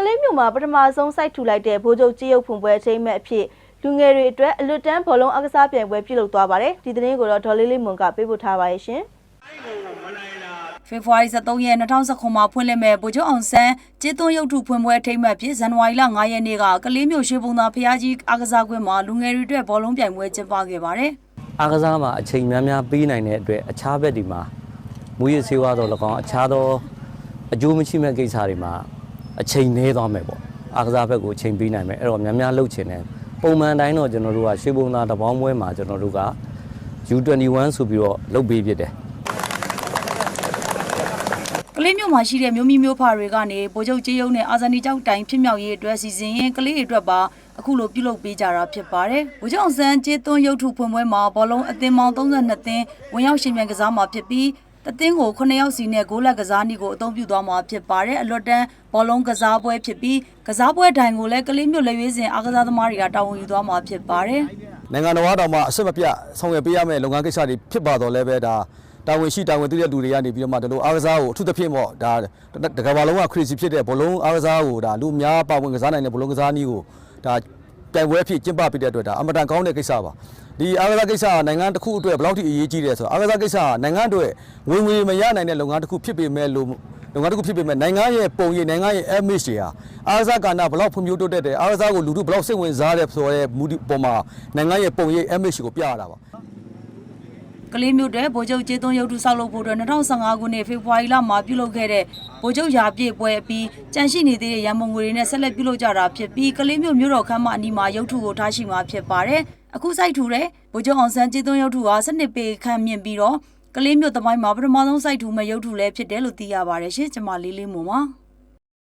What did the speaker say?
ကလေးမျိုးမှာပထမဆုံးစိုက်ထူလိုက်တဲ့ဗိုလ်ချုပ်ကြီးရုပ်ဖွန်ပွဲအချိန်မဲ့အဖြစ်လူငယ်တွေအတွက်အလွတ်တန်းဘောလုံးအကစားပြိုင်ပွဲပြုလုပ်သွားပါတယ်ဒီသတင်းကိုတော့ဒေါ်လေးလေးမွန်ကပေးပို့ထားပါရဲ့ရှင်ဖေဖော်ဝါရီ23ရက်2019မှာဖွင့်လှစ်မဲ့ဗိုလ်ချုပ်အောင်ဆန်းကျေးသွန်းရုပ်ထုဖွင့်ပွဲအထိမ်းအမှတ်ဖြစ်ဇန်နဝါရီလ9ရက်နေ့ကကလေးမျိုးရွှေဘုံသာဖျားကြီးအားကစားကွင်းမှာလူငယ်တွေအတွက်ဘောလုံးပြိုင်ပွဲကျင်းပခဲ့ပါတယ်။အားကစားမှာအချိန်များများပေးနိုင်တဲ့အတွက်အခြားဘက်ဒီမှာမူရစေဝါတော့၎င်းအခြားသောအကျိုးမရှိမဲ့ကိစ္စတွေမှာ အချိန်နည်းသွားမယ်ပေါ့အားကစားဘက်ကိုအချိန်ပေးနိုင်မယ်အဲ့တော့များများလှုပ်ချင်တယ်ပုံမှန်တိုင်းတော့ကျွန်တော်တို့ကရွှေဘုံသားတပေါင်းပွဲမှာကျွန်တော်တို့က U21 ဆိုပြီးတော့လုပ်ပေးဖြစ်တယ်ကလေးမျိုးမှာရှိတဲ့မျိုးမီမျိုးဖာတွေကနေဗိုလ်ချုပ်ကြေးရုံနဲ့အာဇာနည်ကျောက်တိုင်ဖြစ်မြောက်ရေးအတွက်စီစဉ်ရင်ကလေးတွေအတွက်ပါအခုလိုပြုလုပ်ပေးကြတာဖြစ်ပါတယ်။ဗိုလ်ချုပ်အောင်ဆန်းကျေးသွန်းရုပ်ထုဖွင့်ပွဲမှာဘောလုံးအသင်းပေါင်း32သင်းဝင်ရောက်ရှင်ပြိုင်ကစားမှာဖြစ်ပြီး တသင်းကို9ယောက်စီနဲ့ဂိုးလက်ကစားနည်းကိုအသုံးပြုသွားမှာဖြစ်ပါတယ်။အလွတ်တန်းဘောလုံးကစားပွဲဖြစ်ပြီးကစားပွဲတိုင်ကိုလည်းကလေးမျိုးလက်ရွေးစင်အားကစားသမားတွေကတာဝန်ယူသွားမှာဖြစ်ပါတယ်။နိုင်ငံတော်တော်မှအဆက်မပြတ်ဆောင်ရွက်ပေးရမယ့်လုပ်ငန်းကိစ္စတွေဖြစ်ပါတော့လည်းပဲဒါတာဝန်ရှိတာဝန်သိတဲ့လူတွေကနေပြီးတော့မှဒီလိုအားကစားကိုအထူးသဖြင့်ပေါ့ဒါတကဘာလုံးက crazy ဖြစ်တဲ့ဘလုံးအားကစားကိုဒါလူများပါဝင်ကစားနိုင်တဲ့ဘလုံးကစားနည်းကိုဒါ ပြိုင်ပွဲအဖြစ်ကျင်းပပေးတဲ့အတွက်ဒါအမတန်ကောင်းတဲ့ကိစ္စပါဒီအားကစားကိစ္စကနိုင်ငံတစ်ခုအတွက်ဘယ်လောက်ထိအရေးကြီးတယ်ဆိုတော့အားကစားကိစ္စကနိုင်ငံအတွက်ဝင်ငွေမရနိုင်တဲ့လုပ်ငန်းတစ်ခုဖြစ်ပေမဲ့လို့လုပ်ငန်းတစ်ခုဖြစ်ပေမဲ့နိုင်ငံရဲ့ပုံရိပ်နိုင်ငံရဲ့ image တွေဟာအားကစားကဏ္ဍဘယ်လောက်ဖွံ့ဖြိုးတိုးတက်တယ်အားကစားကိုလူထုဘယ်လောက်စိတ်ဝင်စားတယ်ဆိုတဲ့မူဒီပေါ်မှာနိုင်ငံရဲ့ပုံရိပ် image ကိုပြရတာပါ ကလေးမျိုးတဲ့ဗိုလ်ချုပ်ကျေးသွန်းရုပ်ထုဆောက်လုပ်ဖို့အတွက်2015ခုနှစ်ဖေဖော်ဝါရီလမှာပြုလုပ်ခဲ့တဲ့ဗိုလ်ချုပ်ရာပြည့်ပွဲအပြီးကြန့်ရှိနေသေးတဲ့ရန်ပုံငွေတွေနဲ့ဆက်လက်ပြုလုပ်ကြတာဖြစ်ပြီးကလေးမျိုးမျိုးတော်ခမ်းမအနီးမှာရုပ်ထုကိုထားရှိမှာဖြစ်ပါတယ်။အခုစိုက်ထူတဲ့ဗိုလ်ချုပ်အောင်ဆန်းကျေးသွန်းရုပ်ထုဟာစနစ်ပေခန့်မြင့်ပြီးတော့ကလေးမျိုးသမိုင်းမှာပထမဆုံးစိုက်ထူမဲ့ရုပ်ထုလည်းဖြစ်တယ်လို့သိရပါတယ်ရှင်။ကျွန်မလေးလေးမွန်ပါ။